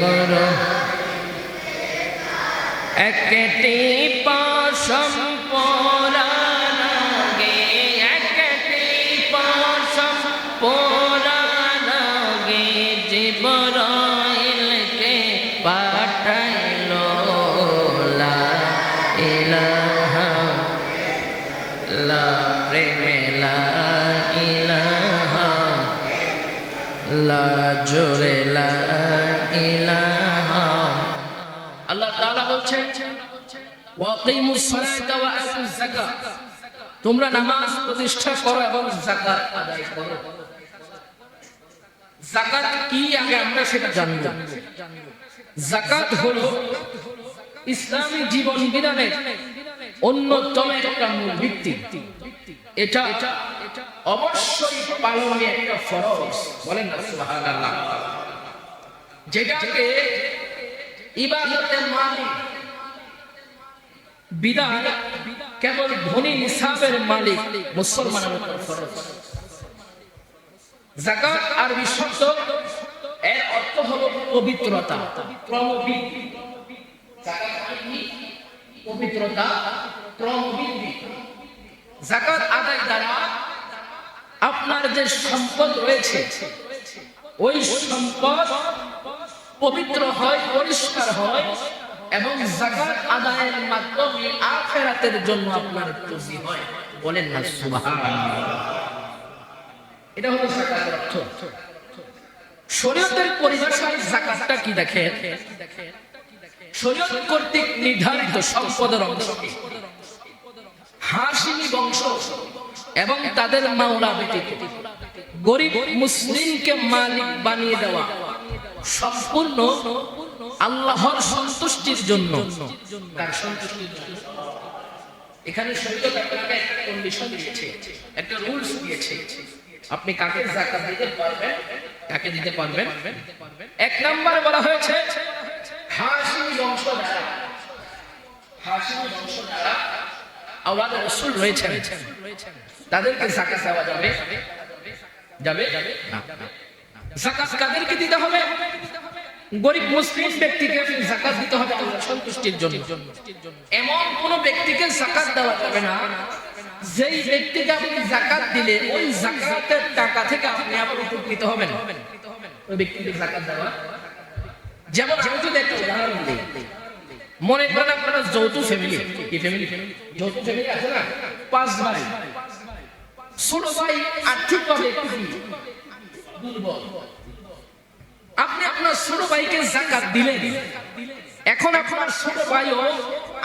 জীবন একটি তোমরা নামাজ প্রতিষ্ঠা করো এবং জাকাত আদায় করো। যাকাত কি আগে আমরা সেটা জানব। জাকাত হলো ইসলামী জীবন বিধানের অন্যতম একটা মূল ভিত্তি। এটা অবশ্যই পালনে একটা ফরজ, বলেন সুবহানাল্লাহ। যেটাকে ইবাদতের মালিক বিধান কেবল ধনী নিসাবের মালিক মুসলমানের উপর ফরজ। এর অর্থ পবিত্রতা? পবিত্রতা আদায় দ্বারা আপনার যে সম্পদ রয়েছে, ওই সম্পদ পবিত্র হয়, পরিষ্কার হয় এবং জাকাত আদায়ের মাধ্যমে আখেরাতের জন্য আপনার পুঁজি হয়। বলেন না এটা হলো জাকাতের অর্থ। শরীয়তের পরিভাষায় জাকাতটা কি দেখেন শরীয়ত কর্তৃক নির্ধারিত সম্পদের অংশ হাসিমি বংশ এবং তাদের মাওলা ব্যতীত। গরিব মুসলিমকে মালিক বানিয়ে দেওয়া সম্পূর্ণ আল্লাহর সন্তুষ্টির জন্য। তার সন্তুষ্টির জন্য। এখানে শরীয়ত আপনাকে একটা কন্ডিশন দিয়েছে, একটা রুলস দিয়েছে। আপনি কাকে যাকাত দিতে পারবেন, কাকে দিতে পারবেন? এক নম্বরে বলা হয়েছে হাসিমি বংশ দ্বারা হাসিমি বংশ দ্বারা আওয়াজ রসুল রয়েছেন। তাদেরকে যাকাত দেওয়া যাবে। যাবে? না। যাকাত কাদেরকে দিতে হবে? গরিব মুসলিম ব্যক্তিকে যাকাত দিতে হবে আল্লাহর সন্তুষ্টির জন্য। এমন কোন ব্যক্তিকে যাকাত দেওয়া যাবে না, যেই ব্যক্তিকে আপনি জাকাত দিলে ওই যাকাতের টাকা থেকে আপনি আবার উপকৃত হবেন। ওই ব্যক্তিকে যাকাত দেওয়া। যেমন আমি যদি একটা উদাহরণ দিই, মনে করেন আপনারা যৌথ ফ্যামিলি কি ফ্যামিলি যৌথ ফ্যামিলি আছে না? পাঁচ ভাই। ছোট ভাই আর্থিকভাবে দুর্বল। আপনি আপনার ছোট ভাইকে জাকাত দিলেন। এখন আপনার ছোট ভাইও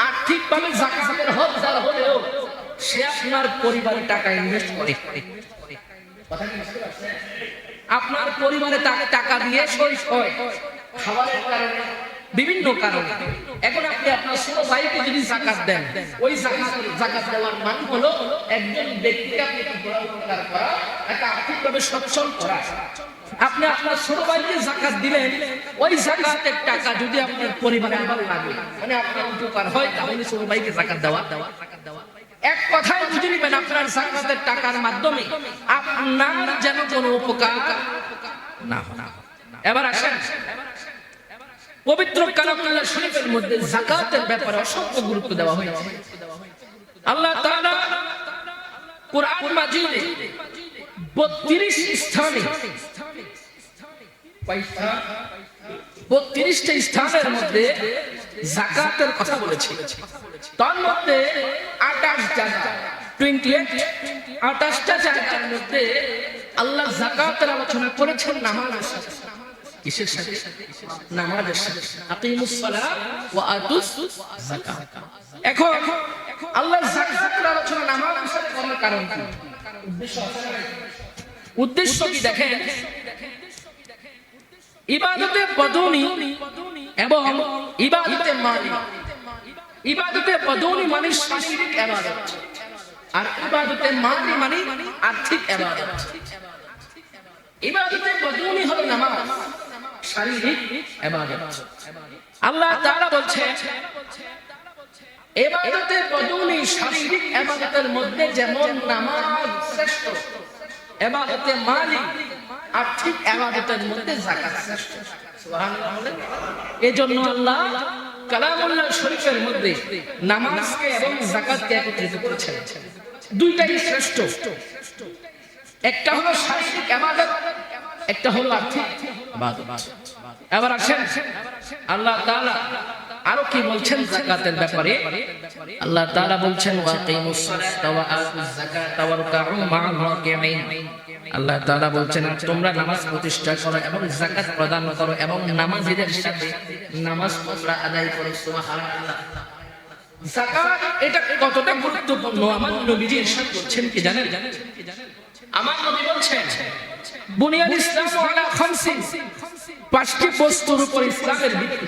আর্থিকভাবে জাকাতের হকদার হলেও সে আপনার পরিবারে টাকা ইনভেস্ট করে? আপনার পরিবারে তাকে টাকা দিয়ে হয়, খাবারের কারণে, বিভিন্ন কারণে। এখন আপনি আপনার ছোট ভাইকে যদি জাকাত দেন, ওই জাকাত জাকাত দেওয়ার মান হলো একজন ব্যক্তিকে আপনি একটা আর্থিকভাবে সচ্ছল করা। আপনি আপনার ছোট ভাইকে জাকাত দিলেন, ওই জাকাতের টাকা যদি আপনার পরিবারে আবার লাগে মানে আপনার উপকার হয়, তাহলে ছোট ভাইকে জাকাত দেওয়া। দেওয়া এক কথায় বুঝে নেবেন, আপনার জাকাতের টাকার মাধ্যমে আপনার যেন কোনো উপকার না হয়। এবার আসেন। পবিত্র কালামুল্লাহ শরীফের মধ্যে জাকাতের ব্যাপারে অসংখ্য গুরুত্ব দেওয়া হয়েছে। আল্লাহ তাআলা কোরআন মাজিদে 32 স্থানে বত্রিশটা স্থানের মধ্যে জাকাতের কথা বলেছে। তার মধ্যে আঠাশ জায়গা টোয়েন্টি এইট আঠাশটা জায়গার মধ্যে আল্লাহ জাকাতের আলোচনা করেছেন নামাজের নামাজের এখন আল্লাহ আলোচনা কারণ উদ্দেশ্য কি দেখেন? ইবাদতে বদনি এবং ইবাদতে মালি ইবাদতে মানে শারীরিক ইবাদত। আর ইবাদতে মালি মানে আর্থিক ইবাদত। ইবাদতে নামাজ, শারীরিক ইবাদত। আল্লাহ তাআলা বলছে এবাদতে বদনি শারীরিক মধ্যে যেমন নামাজ শ্রেষ্ঠ এবাদতে মালি আর্থিক এবাদতের মধ্যে জাকাত শ্রেষ্ঠ এজন্য আল্লাহ কালামুল্লাহ শরীফের মধ্যে নামাজকে এবং জাকাতকে একত্রিত করেছেন। দুইটাই শ্রেষ্ঠ। একটা হলো শারীরিক ইবাদত একটা হলো আর্থিক। এবার আসেন। আল্লাহ তাআলা আরও কি বলছেন যাকাতের ব্যাপারে? আল্লাহ তাআলা বলছেন ওয়াকিমুস সালাতা ওয়া আতুজ যাকাতা ওয়ারকাউ মা'আল রাকিঈন। আল্লাহ তাআলা বলছেন, তোমরা নামাজ প্রতিষ্ঠা করো এবং যাকাত প্রদান করো এবং নামাজীদের সাথে নামাজ তোমরা আদায় করো, সুবহানাল্লাহ। যাকাত এটা কতটা গুরুত্বপূর্ণ? আমার নবীজি ইরশাদ করছেন কি জানেন? আমার নবী বলছেন বুনিয়াল ইসলাম আলা খামসিন। পাঁচটি বস্তুর উপর ইসলামের ভিত্তি।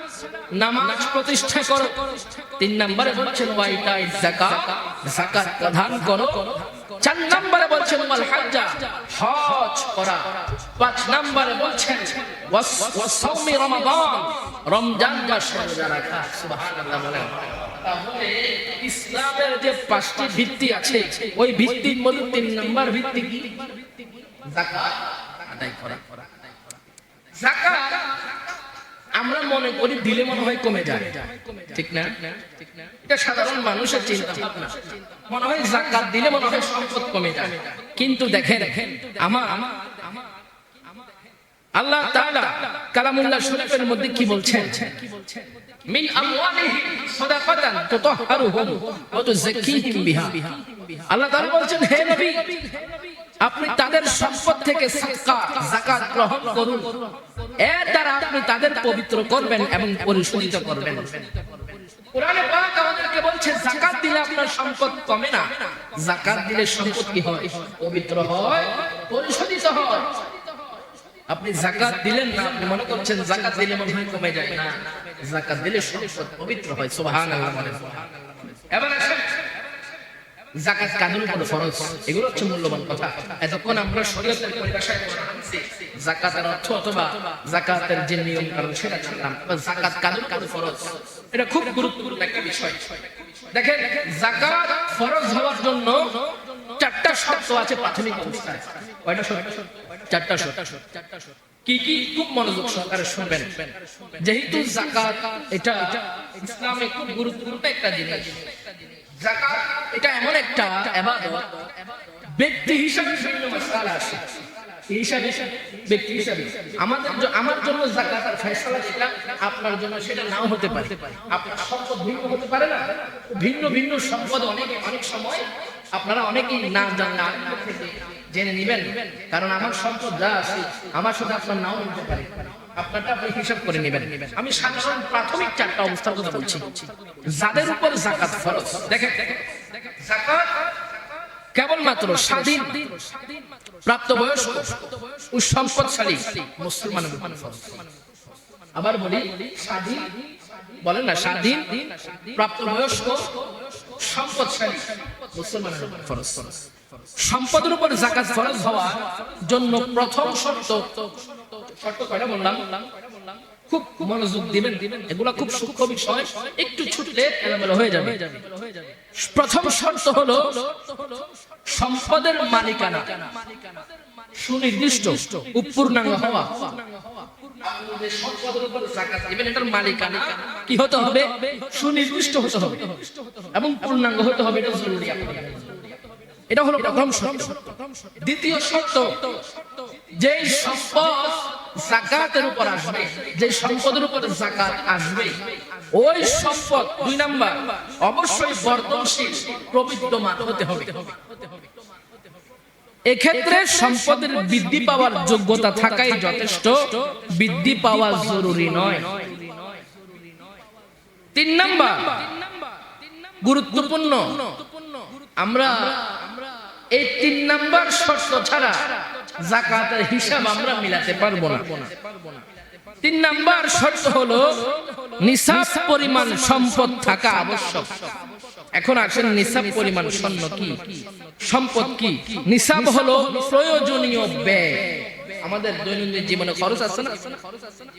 নামাজ প্রতিষ্ঠা করো। তিন নম্বরে বলছেন ওয়াইতাই যাকাত যাকাত প্রদান করো। চার নম্বরে বলছেন হাজ্জা, হজ করা। পাঁচ নম্বরে বলছেন ওয়াসাউমি রমাদান, রমজান মাস রোজা রাখা। সুবহানাল্লাহ বলেন। তাহলে ইসলামের যে পাঁচটি ভিত্তি আছে, ওই ভিত্তির মধ্যে তিন নম্বর ভিত্তি কি? আদায় করা। আমরা মনে করি দিলে মনে হয় কমে যায়। ঠিক না? এটা সাধারণ মানুষের চিন্তা ভাবনা। মনে হয় জাকাত দিলে মনে হয় সম্পদ কমে যায়। কিন্তু দেখেন, আমার আল্লাহ তাআলা কালামুল্লাহ শরীফের মধ্যে কি বলছেন? মিন আমওয়ালিহিম সাদাকাতান তুতাহহারুহুম ওয়া তুযাক্কিহিম বিহা। আল্লাহ তাআলা বলছেন, হে নবী আপনি তাদের সম্পদ থেকে যাকাত গ্রহণ করুন। এর দ্বারা আপনি তাদের পবিত্র করবেন এবং পরিশোধিত করবেন। দিলে আপনার সম্পদ কমে না। দিলে সম্পদ কি হয়? পবিত্র হয়, পরিশোধিত আপনি যাকাত দিলেন না, আপনি মনে করছেন যাকাত দিলে মনে হয় কমে যায় না। যাকাত দিলে সম্পদ পবিত্র হয়, সুবহানাল্লাহ এবার জাকাত কাদের উপর ফরজ। এগুলো হচ্ছে মূল্যবান কথা। এতক্ষণ আমরা শরীয়তের পরিভাষায় পড়ছি জাকাতের অর্থ অথবা জাকাতের যে নিয়ম কানুন সেটা জানলাম জাকাত কাদের উপর ফরজ, এটা খুব গুরুত্বপূর্ণ একটা বিষয়। দেখেন, জাকাত ফরজ হওয়ার জন্য চারটা শর্ত আছে প্রাথমিক অবস্থায়। কয়টা শর্ত? চারটা শর্ত। কি কি? খুব মনোযোগ সহকারে শুনবেন। যেহেতু জাকাত, এটা ইসলামে খুব গুরুত্বপূর্ণ একটা জিনিস। এটা এমন একটা ইবাদত ব্যক্তি হিসাবে যেটা, আপনার জন্য সেটা নাও হতে পারে। আপনার ভিন্ন ভিন্ন সম্পদ অনেক অনেক সময় আপনারা অনেকেই না জানা জেনে নেবেন। কারণ আমার সম্পদ যা আছে, আমার সাথে আপনার নাও হতে পারে। আপনারটা আপনি হিসাব করে নেবেন। আমি সাধারণ প্রাথমিক চারটা অবস্থার কথা বলছি। যাদের উপর জাকাত ফরজ, দেখেন জাকাত কেবলমাত্র স্বাধীন, প্রাপ্তবয়স্ক ও সম্পদশালী মুসলমানের আবার বলি, স্বাধীন, বলেন না, স্বাধীন, প্রাপ্তবয়স্ক, সম্পদশালী মুসলমানের ফরজ। সম্পদের উপর জাকাত ফরজ হওয়ার জন্য প্রথম শর্ত খুব মনোযোগ দিবেন খুব সূক্ষ্ম বিষয়, একটু ছুটলে হয়ে যাবে। প্রথম শর্ত সম্পদের মালিকানা, সুনির্দিষ্ট উপূর্ণাঙ্গ হওয়া। কি হতে হবে? সুনির্দিষ্ট হতে হবে এবং পূর্ণাঙ্গ হতে হবে, এটা জরুরি এটা হলো প্রথম শর্ত। দ্বিতীয় শর্ত যে সম্পদ জাকাতের উপর আসবে যে সম্পদের উপর জাকাত আসবে, ওই সম্পদ, দুই নাম্বার, অবশ্যই বর্তনশীল প্রবিদ্যমান হতে হবে। এক্ষেত্রে সম্পদের বৃদ্ধি পাওয়ার যোগ্যতা থাকাই যথেষ্ট, বৃদ্ধি পাওয়া জরুরি নয়। তিন নাম্বার, গুরুত্বপূর্ণ, আমরা এই তিন নাম্বার শর্ত ছাড়া জাকাতের হিসাব আমরা মিলাতে পারব না। তিন নাম্বার শর্ত হলো নিসাব পরিমাণ সম্পদ থাকা আবশ্যক। এখন আসেন নিসাব পরিমাণ স্বর্ণ কি? সম্পদ কি? নিসাব হলো প্রয়োজনীয় ব্যয়। আমাদের দৈনন্দিন জীবনে খরচ আছে না?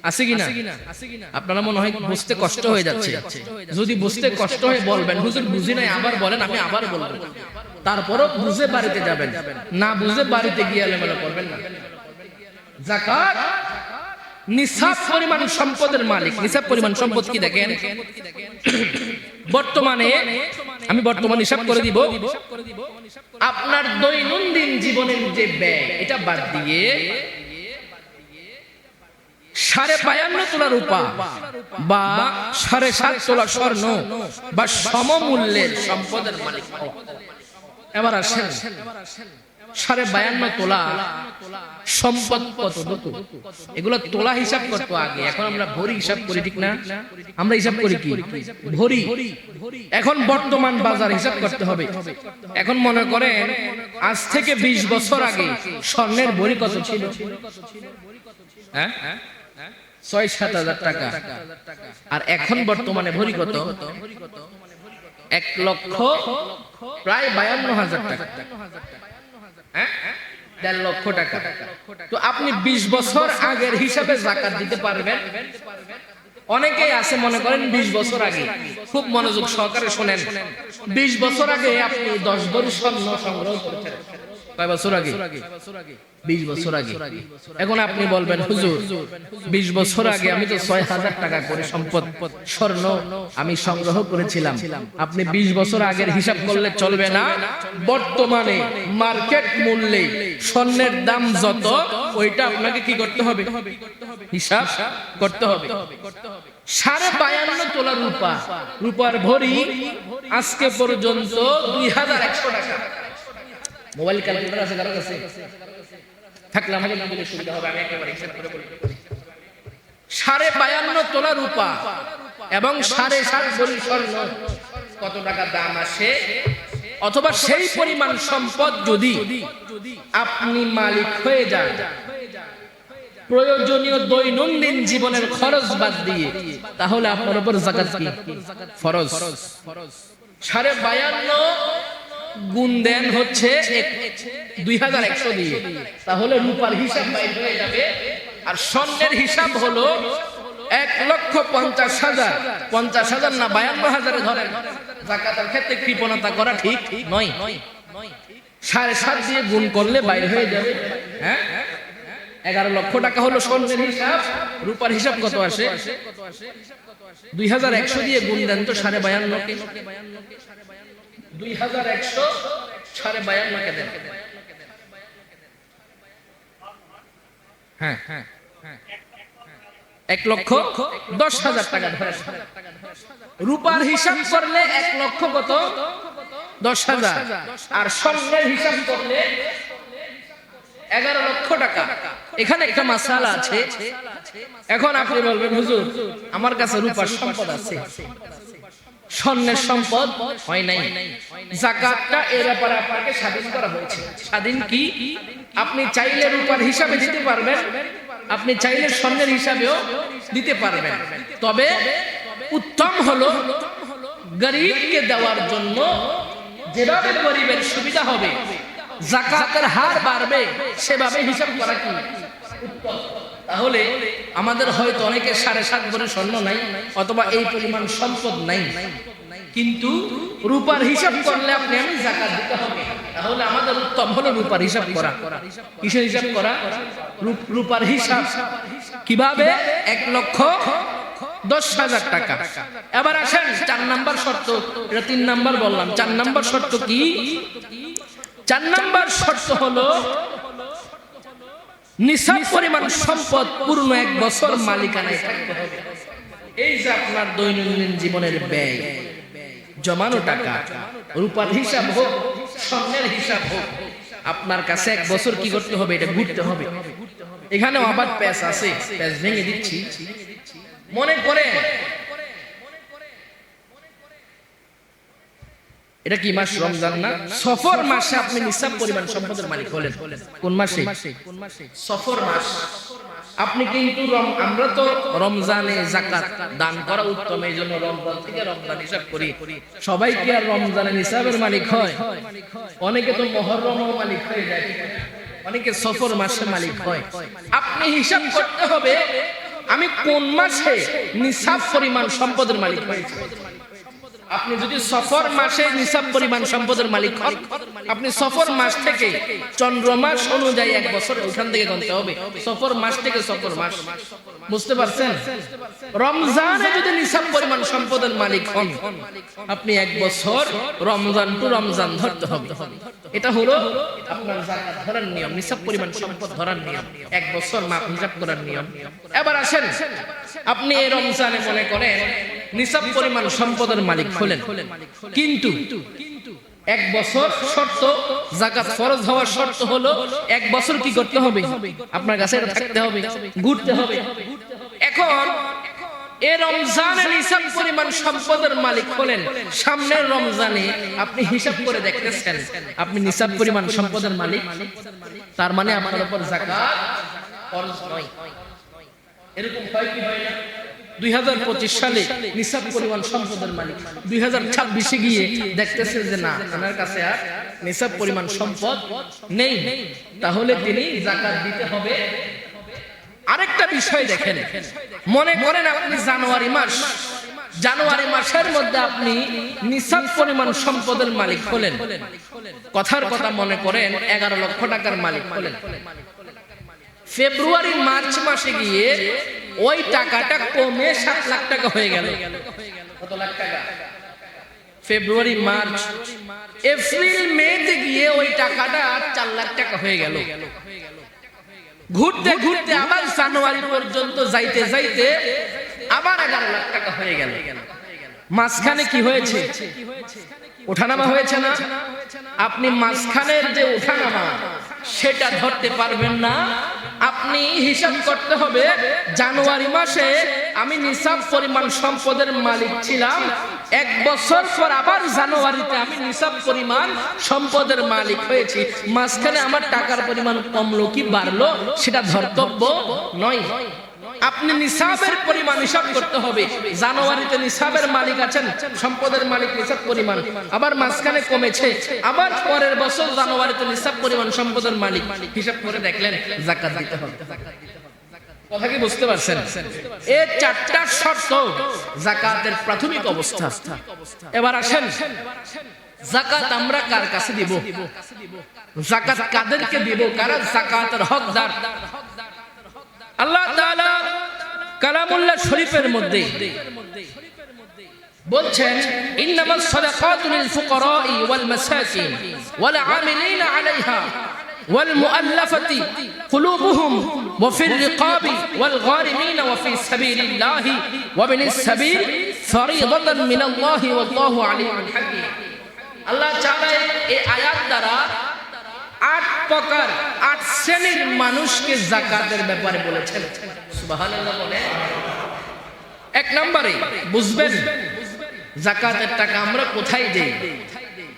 আছে কি না? আপনারা মনে হয় বুঝতে কষ্ট হয়ে যাচ্ছে। যদি বুঝতে কষ্ট হয়ে বলবেন হুজুর বুঝি নাই আবার বলেন আমি আবার বলব। তারপরও বুঝে বাড়িতে যাবেন। না বুঝে বাড়িতে গিয়ে এলোমেলো করবেন না। জাকাত নিসাব পরিমাণ সম্পদের মালিক। নিসাব পরিমাণ সম্পদ কি দেখেন? বর্তমানে আমি বর্তমান হিসাব করে দিব আপনার দৈনন্দিন জীবনের যে ব্যয়, এটা বাদ দিয়ে সাড়ে বায়ান্ন তোলা রূপা বা সাড়ে সাত তোলা স্বর্ণ বা সমমূল্যের সম্পদের মালিক। এবার আসেন সাড়ে বায়ান্ন তোলা সম্পদ কত এগুলো তোলা হিসাব করতো আগে, এখন আমরা ভরি হিসাব করি, ঠিক না? আমরা হিসাব করি কি? ভরি। এখন বর্তমান বাজার হিসাব করতে হবে। এখন মনে করেন, আজ থেকে ২০ বছর আগে স্বর্ণের ভরি কত ছিল? হ্যাঁ? ছয়, সাত হাজার টাকা। আর এখন বর্তমানে ভরি কত? এক লক্ষ প্রায় বায়ান্ন হাজার টাকা? দেড় লক্ষ টাকা। তো আপনি ২০ বছর আগের হিসাবে জাকাত দিতে পারবেন। অনেকেই আছে মনে করেন ২০ বছর আগে। খুব মনোযোগ সহকারে শোনেন। ২০ বছর আগে আপনি 10 ভরি স্বর্ণ সংগ্রহ করেছেন। কয় বছর আগে? 20 বছর আগে। এখন আপনি বলবেন, হুজুর 20 বছর আগে আমি তো 6000 টাকা করে সম্পদ, স্বর্ণ আমি সংগ্রহ করেছিলাম। আপনি 20 বছর আগের হিসাব করলে চলবে না। বর্তমানে মার্কেট মূল্যে স্বর্ণের দাম যত, ওইটা আপনাকে কি করতে হবে? হিসাব করতে হবে। সাড়ে বায়ান্ন তোলা রূপা। রূপার ভরি আজকে পর্যন্ত দুই হাজার একশো টাকা। মোবাইল ক্যালকুলেটর আছে কারও কাছে থাকলে আমাকে না বলে সুবিধা হবে, আমি একেবারে হিসাব করে বলি সাড়ে বায়ান্ন তোলা রূপা এবং সাড়ে সাত ভরি স্বর্ণ। কত টাকা দাম আসে? অথবা সেই পরিমাণ সম্পদ যদি আপনি মালিক হয়ে যান, প্রয়োজনীয় দৈনন্দিন জীবনের খরচ বাদ দিয়ে, তাহলে আপনার উপর জাকাত কি? ফরজ। সাড়ে বায়ান্ন গুণ দেন হচ্ছে দুই হাজার একশো দিয়ে। তাহলে রূপার হিসাব বাইর হয়ে যাবে। আর স্বর্ণের হিসাব হলো এক লক্ষ পঞ্চাশ হাজার। পঞ্চাশ হাজার না বায়ান্ন হাজারে ধরেন। জাকাতের ক্ষেত্রে কৃপণতা করা ঠিক নয়। সাড়ে সাত দিয়ে গুণ করলে বাইর হয়ে যাবে। হ্যাঁ? এগারো লক্ষ টাকা হলো স্বর্ণের হিসাব। রূপার হিসাব কত আসে? দুই হাজার একশো দিয়ে গুণ দেন তো সাড়ে বায়ান্ন। দেন। হ্যাঁ হ্যাঁ এক লক্ষ দশ হাজার টাকা রূপার হিসাব করলে এক লক্ষ কত? দশ হাজার। আর স্বর্ণের হিসাব করলে এগারো লক্ষ টাকা। এখানে একটা মাসালা আছে। এখন আপনি বলবেন, হুজুর, আমার কাছে রূপার সম্পদ আছে। স্বর্ণের সম্পদ হয় নাই। জাকাতটা এর ব্যাপারে আপনাকে স্বাধীন করা হয়েছে। স্বাধীন কি? আপনি চাইলে রূপার হিসাবে দিতে পারবেন, আপনি চাইলে স্বর্ণের হিসাবেও দিতে পারবেন। তবে উত্তম হলো গরিবকে দেওয়ার জন্য যেভাবে গরিবের সুবিধা হবে, জাকাতের হার বাড়বে, সেভাবে হিসাব করা কি? উত্তম। তাহলে আমাদের হয়তো অনেকের সাড়ে সাত ভরি স্বর্ণ নাই, অথবা এই পরিমাণ সম্পদ নাই। কিন্তু রূপার হিসাব করলে আপনি আমি জাকাত দিতে হবে। তাহলে আমাদের উত্তম হলো রূপার হিসাব করা। কিসের হিসাব করা? রূপার হিসাব। কীভাবে? এক লক্ষ দশ হাজার টাকা। এবার আসেন, চার নাম্বার শর্ত। এটা তিন নাম্বার বললাম। চার নাম্বার শর্ত কি? চার নাম্বার শর্ত হলো নিসাব পরিমাণ সম্পদ পূর্ণ এক বছর মালিকানায় থাকতে হবে। এই যে আপনার দৈনন্দিন জীবনের ব্যয়, জমানো টাকা, রূপার হিসাব হোক, স্বর্ণের হিসাব হোক, আপনার কাছে এক বছর কি করতে হবে, এটা ঘুরতে হবে। এখানেও আবার প্যাস আছে প্যাস ভেঙে দিচ্ছি। মনে করে এটা কি মাস রমজান না? সফর মাসে আপনি নিসাব পরিমাণ সম্পদের মালিক হলেন। কোন মাসে? সফর মাস। আপনি কিন্তু আমরা তো রমজানে জাকাত দান করা উত্তম এই জন্য রমজান থেকে রমজান হিসাব করি। সবাই কি আর রমজানে নিসাবের মালিক হয়। অনেকে তো মহরম মালিক হয়ে যায়। অনেকে সফর মাসে মালিক হয়। আপনি হিসাব করতে হবে আমি কোন মাসে নিসাব পরিমাণ সম্পদের মালিক হয়েছে? আপনি যদি সফর মাসে নিসাব পরিমাণ সম্পদের মালিক হন আপনি সফর মাস থেকে চন্দ্র মাস অনুযায়ী এক বছর ওখান থেকে গণতে হবে। সফর মাস থেকে সফর মাস। বুঝতে পারছেন? রমজানে যদি নিসাব পরিমাণ সম্পদের মালিক হন, আপনি এক বছর রমজান টু রমজান ধরতে হবে। এটা হলো আপনার জাকাত ধরার নিয়ম, নিসাব পরিমাণ সম্পদ ধরার নিয়ম, এক বছর মাপ হিসাব করার নিয়ম। এবার আসেন, আপনি এই রমজানে মনে করেন, নিসাব পরিমাণ সম্পদের মালিক হলেন। কিন্তু এক বছর শর্ত, জাকাত ফরজ হওয়ার শর্ত হলো এক বছর কি করতে হবে? আপনার কাছে এটা থাকতে হবে, ঘুরতে হবে। এখন এ সম্পদের মালিক হলেন, সামনের রমজানে আপনি হিসাব করে আপনি নিসাব পরিমাণ সম্পদের মালিক, তার মানে আপনার উপর জাকাত ফরজ নয়। এরকম হয় কি হয় না? দুই হাজার পঁচিশ সালে নিসাব পরিমাণ সম্পদের মালিক। দুই ছাব্বিশে গিয়ে দেখতেছে যে না ওনার কাছে আর নিসাব পরিমাণ সম্পদ নেই। তাহলে তিনি জাকাত দিতে হবে। আরেকটা বিষয় দেখেন। মনে করেন আপনি জানুয়ারি মাস। জানুয়ারি মাসের মধ্যে আপনি নিসাব পরিমাণ সম্পদের মালিক হলেন। কথার কথা মনে করেন, এগারো লক্ষ টাকার মালিক হলেন। ফেব্রুয়ারি মার্চ মাসে গিয়ে ওই টাকাটা কমে সাত লাখ টাকা হয়ে গেল। কত লাখ টাকা? ফেব্রুয়ারি মার্চ এপ্রিল মেতে গিয়ে ওই টাকাটা চার লাখ টাকা হয়ে গেল। ঘুরতে ঘুরতে আবার জানুয়ারি পর্যন্ত যাইতে যাইতে আবার এগারো লাখ টাকা হয়ে গেল। মাঝখানে কি হয়েছে? ওঠানামা হয়েছে না? আপনি মাঝখানের যে ওঠানামা সেটা ধরতে পারবেন না। আপনি হিসাব করতে হবে, জানুয়ারি মাসে আমি নিসাব পরিমাণ সম্পদের মালিক ছিলাম। এক বছর পর আবার জানুয়ারিতে আমি নিসাব পরিমাণ সম্পদের মালিক হয়েছি। মাঝখানে আমার টাকার পরিমাণ কমলো কি বাড়লো, সেটা ধর্তব্য নয়। আপনি নিসাবের পরিমাণ হিসাব করতে হবে। জানুয়ারিতে নিসাবের মালিক আছেন, সম্পদের মালিক নিসাব পরিমাণ। আবার মাঝখানে কমেছে, আবার পরের বছর জানুয়ারিতে নিসাব পরিমাণ, সম্পদের মালিক হিসাব করে দেখলেন জাকাত দিতে হবে। বুঝতে পারছেন? চারটা জাকাতের প্রাথমিক অবস্থা। এবার আসেন, জাকাত আমরা কার কাছে দিব? জাকাত কাদেরকে দিব? জাকাতের আল্লাহ কালামুল্লাহ শরীফের মধ্যে বলছেন, ইন্নামাস সাদাকাতু লিল ফুকারা'i ওয়াল মাসাকিন ওয়াল আমিলিনা আলাইহা ওয়াল মুআল্লাফাতি কুলুবুহুম ওয়া ফির রিকাবি ওয়াল গারিমিনা ওয়া ফি সাবিলিল্লাহি ওয়া বিনিস সাবিল ফরিদাতান মিনাল্লাহি ওয়াল্লাহু আলিমুল হাকীম। আল্লাহ তাআলা এই আয়াত দ্বারা আট প্রকার, আট শ্রেণির মানুষকে জাকাতের ব্যাপারে বলেছেন। এক নম্বরে, বুঝবেন, জাকাতের টাকা আমরা কোথায় দেই?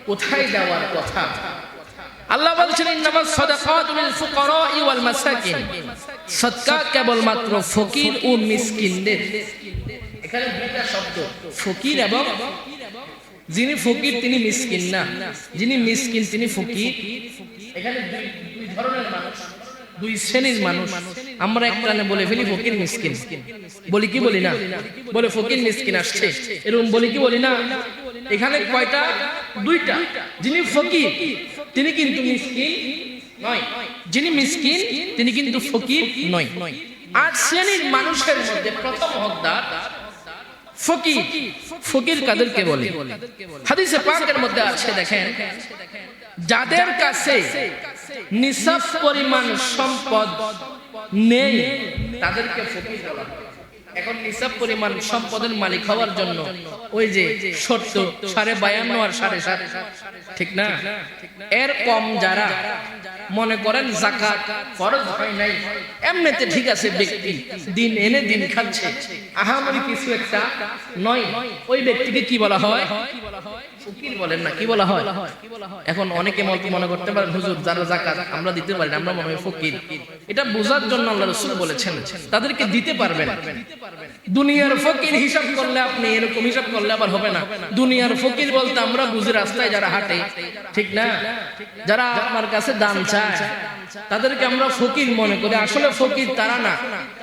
কোথায় দেওয়ার কথা? আল্লাহ বলছেন ইন্নামাস সাদাকাতু লিল ফুকারা'i ওয়াল মাসাকিন। সদকা কেবলমাত্র ফকির ও মিসকিনদের। এখানে দুইটা শব্দ, ফকির এবং যিনি ফকির, তিনি মিসকিন না। যিনি মিসকিন, তিনি ফকির। এখানে দুই ধরনের মানুষ দুই শ্রেণির মানুষ। আমরা এক প্রাণে বলে ফেলি, ফকির মিসকিন। বলি, কি বলি না? বলে, ফকির মিসকিন আসছে। এরকম বলি, কি বলি না? এখানে কয়টা? দুইটা। যিনি ফকির, তিনি কিন্তু মিসকিন নয়। যিনি মিসকিন, তিনি কিন্তু ফকির নয়। আট শ্রেণির মানুষের মধ্যে প্রথম হকদার ফকির। ফকির কাদেরকে বলে? হাদিসে পাকের মধ্যে আছে, দেখেন, যাদের কাছে নিসাব পরিমাণ সম্পদ নেই। তাদেরকে ফকির বলা। এখন নিসাব পরিমাণ সম্পদের মালিক হওয়ার জন্য ওই যে সত্য সাড়ে বায়ান্ন আর সাড়ে সাত, ঠিক না? এর কম যারা মনে করেন জাকাত ফরজ হয় নাই, এমনিতে ঠিক আছে ব্যক্তি, দিন এনে দিন খাচ্ছে। আহামরি কিছু একটা নয়। ওই ব্যক্তিকে কি বলা হয়? যারা দুনিয়ার ফকির বলতে আমরা বুঝি রাস্তায় যারা হাঁটে, ঠিক না? যারা আমার কাছে দান চায়, তাদেরকে আমরা ফকির মনে করি। আসলে ফকির তারা না।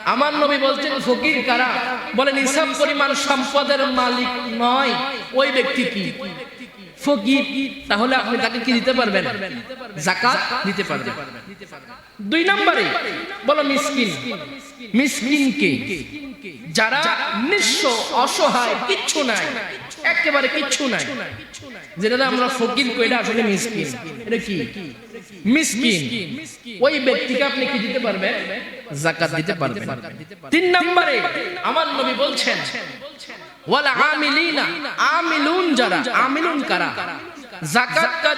আমার নবী বলছেন, ফকির কারা? বলেন, হিসাব পরিমাণ সম্পদের মালিক নয়, ওই ব্যক্তি কি? ফকির, তাহলে আপনি তাকে কি দিতে পারবেন? জাকাত দিতে পারবেন। দুই নম্বরে বলো মিসকিন। মিসকিন কে যারা নিঃস্ব, অসহায়, কিচ্ছু নাই, একেবারে কিচ্ছু নাই। যেটা আমরা ফকির কইটা আসলে মিসকিন। এটা কি? মিসকিন। ওই ব্যক্তিকে আপনি কি দিতে পারবেন? জাকাত দিতে পারবেন। তিন নম্বরে আমার নবী বলছেন কারা? জাকাত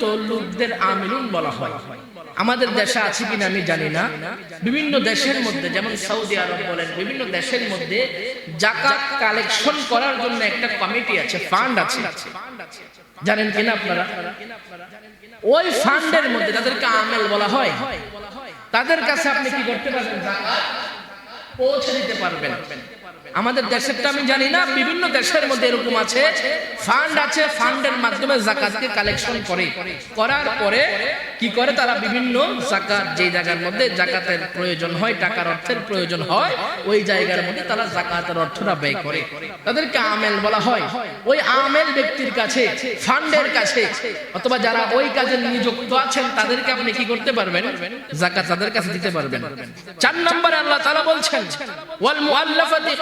লোকদের বলা হয়। আমাদের দেশে আছে কিনা আমি জানি না। বিভিন্ন দেশের মধ্যে, যেমন সৌদি আরব বলেন, বিভিন্ন দেশের মধ্যে জাকাত কালেকশন করার জন্য একটা কমিটি আছে, ফান্ড আছে। জানেন কিনা আপনারা? ওই ফান্ডের মধ্যে তাদেরকে আমেল বলা হয়। তাদের কাছে আপনি কি করতে পারবেন? পৌঁছে দিতে পারবেন। আমাদের দেশেরটা আমি জানি না, বিভিন্ন দেশের মধ্যে এরকম আছে। ফান্ড আছে ফান্ডের মাধ্যমে জাকাতকে কালেকশন করে। করার পরে কি করে তারা বিভিন্ন জাকাত, যে জায়গার মধ্যে জাকাতের প্রয়োজন হয়, টাকার অর্থের প্রয়োজন হয়, ওই জায়গার মধ্যে তারা জাকাতের অর্থটা ব্যয় করে। তাদেরকে আমেল বলা হয়। ওই আমেল ব্যক্তির কাছে, ফান্ডের কাছে, অথবা যারা ওই কাজে নিযুক্ত আছেন, তাদেরকে আপনি কি করতে পারবেন? জাকাত তাদের কাছে দিতে পারবেন। চার নম্বরে আল্লাহ তাআলা বলছেন, ওয়াল মুআল্লাফাতি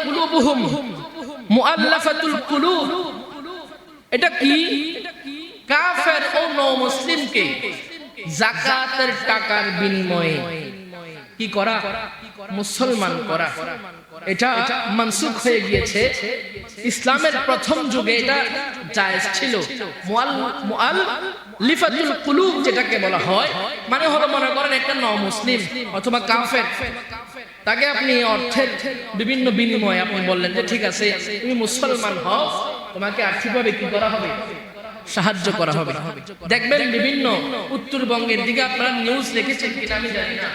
এটা কি? কাফের ও টাকার বিনিময়ে কি করা? মুসলমান করা। এটা মানসুখ হয়ে গিয়েছে। ইসলামের প্রথম যুগে এটা জায়েজ ছিল। মুআল লিফাতুল কুলুব যেটাকে বলা হয় মানে হলো মনে করেন একটা ন মুসলিম অথবা কাফের। তাকে আপনি অর্থের বিভিন্ন বিনিময়ে আপনি বললেন যে, ঠিক আছে, তুমি মুসলমান হও, তোমাকে আর্থিকভাবে কি করা হবে? সাহায্য করা হবে। দেখবেন বিভিন্ন উত্তরবঙ্গের দিকে আপনারা নিউজ দেখেছেন কিনা আমি জানি না।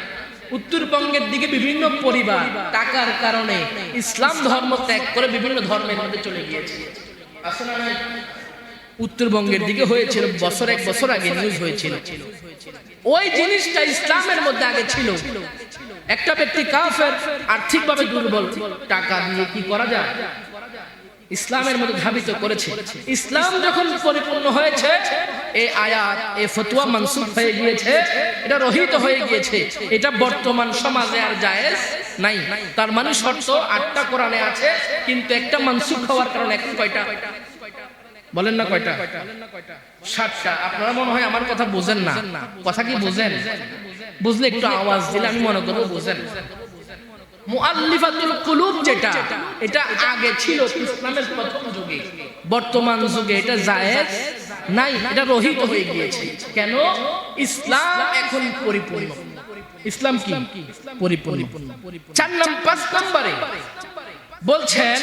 উত্তরবঙ্গের দিকে বিভিন্ন পরিবার টাকার কারণে ইসলাম ধর্ম ত্যাগ করে বিভিন্ন ধর্মের মধ্যে চলে গিয়েছে। নাই? উত্তরবঙ্গের দিকে হয়েছিল বছর এক বছর আগে নিউজ হয়েছিল। ওই জিনিসটা ইসলামের মধ্যে আগে ছিল। একটা ব্যক্তি কাফের আর্থিকভাবে দুর্বল টাকা দিয়ে কি করা যায়? ইসলামের মধ্যে ধাবিত করেছে। ইসলাম যখন পরিপূর্ণ হয়েছে এই আয়াত এই ফতুয়া মানসুখ হয়ে গিয়েছে। এটা রহিত হয়ে গিয়েছে। এটা বর্তমান সমাজে আর জায়েজ নাই। তার মানে শর্ত আটটা কোরআনে আছে কিন্তু একটা মানসুখ হওয়ার কারণে এখন কয়টা? বলেন না কয়টা? সাতটা। আপনারা মনে হয় আমার কথা বুঝেন না। কথা কি বুঝেন? বুঝলে একটু আওয়াজ দিলে আমি মনে করব বুঝেন। যেটা, এটা বর্তমান যুগে এটা নাই, এটা কেন? ইসলাম ইসলাম পাঁচ বলছেন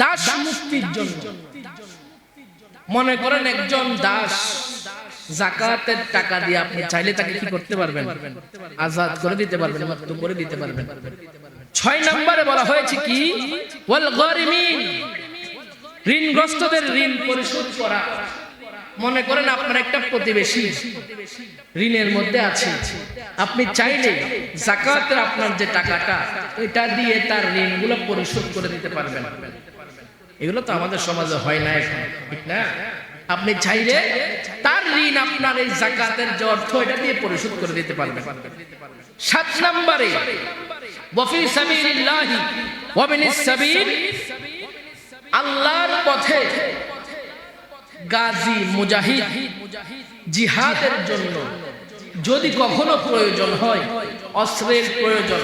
দাস মুক্তির জন্য। মনে করেন একজন দাস, জাকাতের টাকা দিয়ে আপনি চাইলে তাকে কি করতে পারবেন? আজাদ করে দিতে পারবেন মুক্ত করে দিতে পারবেন। ছয় নম্বরে বলা হয়েছে কি? ওয়াল গরিমিন, ঋণগ্রস্তদের ঋণ পরিশোধ করা। মনে করেন আপনার একটা প্রতিবেশী ঋণের মধ্যে আছে। আপনি চাইলে জাকাতের আপনার যে টাকাটা এটা দিয়ে তার ঋণগুলো পরিশোধ করে দিতে পারবেন। এগুলো তো আমাদের সমাজে হয় না এখন ঠিক না? আপনি চাইলে তার ঋণ আপনার এই জাকাতের যে অর্থ এটা দিয়ে পরিশোধ করে দিতে পারবেন। সাত নম্বরে ওয়াফি সাবিলিল্লাহি ওয়া বিনিস সাবিল আল্লাহর পথে গাজী মুজাহিদ জিহাদের জন্য যদি কখনো প্রয়োজন হয় অস্ত্রের প্রয়োজন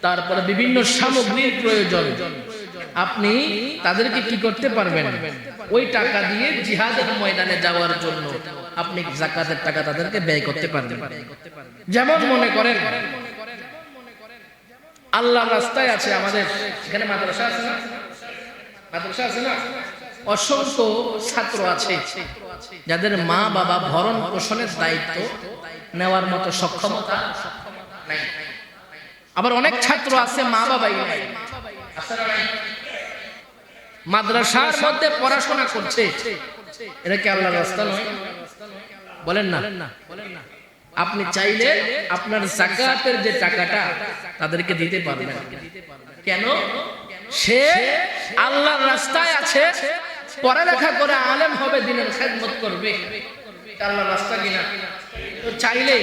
তারপরে বিভিন্ন সামগ্রীর প্রয়োজন আপনি তাদেরকে কি করতে পারবেন? ওই টাকা দিয়ে জিহাদের ময়দানে যাওয়ার জন্য আপনি জাকাতের টাকা তাদেরকে ব্যয় করতে পারবেন। যেমন মনে করেন আল্লাহ রাস্তায় আছে আমাদের, এখানে মাদ্রাসা আছে না? মাদ্রাসা আছে না? অসংখ্য ছাত্র আছে, যাদের মা বাবা ভরণ পোষণের দায়িত্ব নেওয়ার মতো সক্ষমতা আবার অনেক ছাত্র আছে, মা বাবাই নাই? মাদ্রাসার মধ্যে পড়াশোনা করছে। এটা কি আল্লাহর রাস্তা নয়? বলেন না। আপনি চাইলে আপনার জাকাতের যে টাকাটা তাদেরকে দিতে পারবেন। কেন? সে আল্লাহর রাস্তায় আছে, পড়ালেখা করে আলেম হবে, দিনের খেদমত করবে। আল্লাহর রাস্তা কিনা? তো চাইলে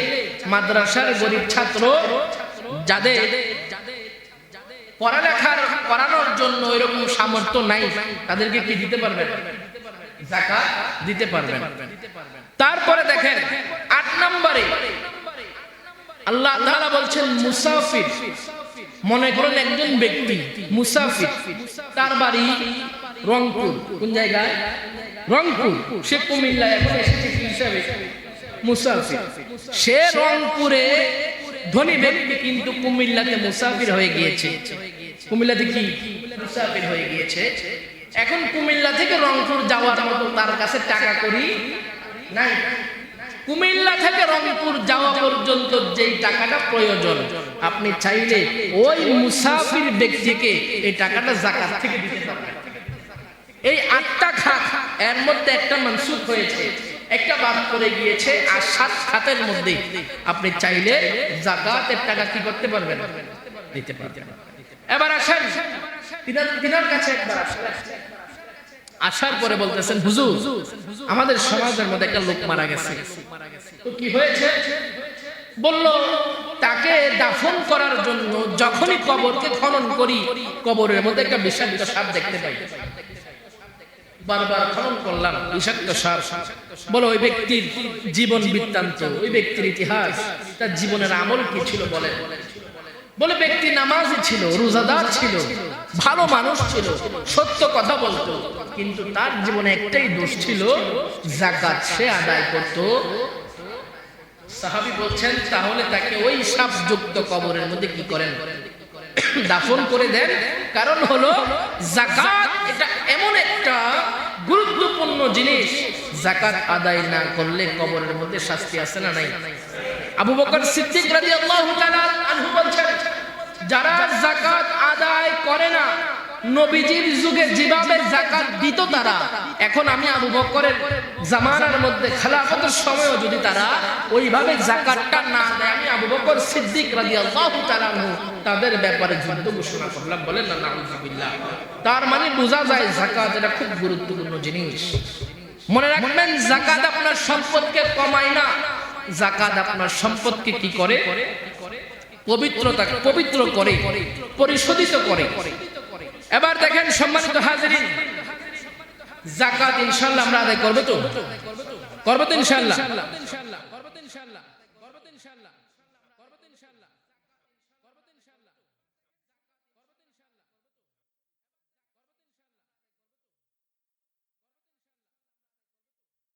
মাদ্রাসার গরিব ছাত্র, যাদের পড়ালেখার করানোর জন্য এরকম সামর্থ্য নাই। তাদেরকে কি দিতে পারবেন? জাকাত দিতে পারবেন। তারপরে দেখেন, আট নম্বরে আল্লাহ তাআলা বলছেন, মুসাফির। মনে করেন একজন ব্যক্তি মুসাফির। তার বাড়ি রংপুর। কোন জায়গায়? রংপুর। সে কুমিল্লা এখন এসেছে হিসাবে? মুসাফির। সে রংপুরে ধনী ব্যক্তি, কিন্তু কুমিল্লাতে মুসাফির হয়ে গিয়েছে। কুমিল্লাতে কি মুসাফির হয়ে গিয়েছে। এখন কুমিল্লা থেকে রংপুর যাওয়ার মতো তার কাছে টাকা করি নাই। কুমিল্লা থেকে রংপুর যাওয়া পর্যন্ত যেই টাকাটা প্রয়োজন, আপনি চাইলে ওই মুসাফির ব্যক্তিকে এই টাকাটা জাকাত থেকে দিতে পারবেন। এই আটটা খাত, এর মধ্যে একটা মনসুখ হয়েছে, একটা বাদ করে গিয়েছে, আর সাত খাতের মধ্যে আপনি চাইলে জাকাতের টাকা কি করতে পারবেন? দিতে পারবেন। এবার আসেন। তিনার কাছে একবার আসেন। আসার পরে বলতেছেন, হুজুর, আমাদের সমাজের মধ্যে একটা লোক মারা গেছে। তো কি হয়েছে? বলল, তাকে দাফন করার জন্য যখনই কবরকে খনন করি, কবরের মধ্যে একটা বিষাক্ত সাপ দেখতে পাই। বারবার খনন করলাম, বিষাক্ত সাপ। বলো, ওই ব্যক্তির জীবন বৃত্তান্ত, ওই ব্যক্তির ইতিহাস, তার জীবনের আমল কি ছিল বলে বলে ব্যক্তি নামাজি ছিল, রোজাদার ছিল, ভালো মানুষ ছিল, সত্য কথা বলতো। কিন্তু তার জীবনে একটাই দোষ ছিল, জাকাত সে আদায় করত। সাহাবি বলছেন, তাহলে তাকে ওই সাপযুক্ত কবরের মধ্যে কি করেন? দাফন করে দেন, কারণ হলো জাকাত এটা এমন একটা গুরুত্বপূর্ণ জিনিস জাকাত আদায় না করলে কবরের মধ্যে শাস্তি আছে না নাই? আবু বকর সিদ্দিক রাদিয়াল্লাহু তাআলা আনহু বলেন যারা জাকাত আদায় করে না নবীজির যুগে যেভাবে জাকাত দিত তারা, এখন আমি আবু বকরের জামানার মধ্যে খেলাফতের সময়ও যদি তারা ওইভাবে জাকাতটা না দেয়, আমি আবু বকর সিদ্দিক রাদিয়াল্লাহু তাআলা তাদের ব্যাপারে যুদ্ধ ঘোষণা করলাম, বলেন না, নাউজুবিল্লাহ। তার মানে বোঝা যায় জাকাত এটা খুব গুরুত্বপূর্ণ জিনিস। মনে রাখবেন জাকাত আপনার সম্পদকে কমায় না। জাকাত আপনার সম্পদকে কি করে? পবিত্রতা পবিত্র করে, পরিশোধিত করে। এবার দেখেন সম্মানিত হাজিরিন। জাকাত ইনশাল্লাহ আমরা আদায় করব তো? করব তো ইনশাল্লাহ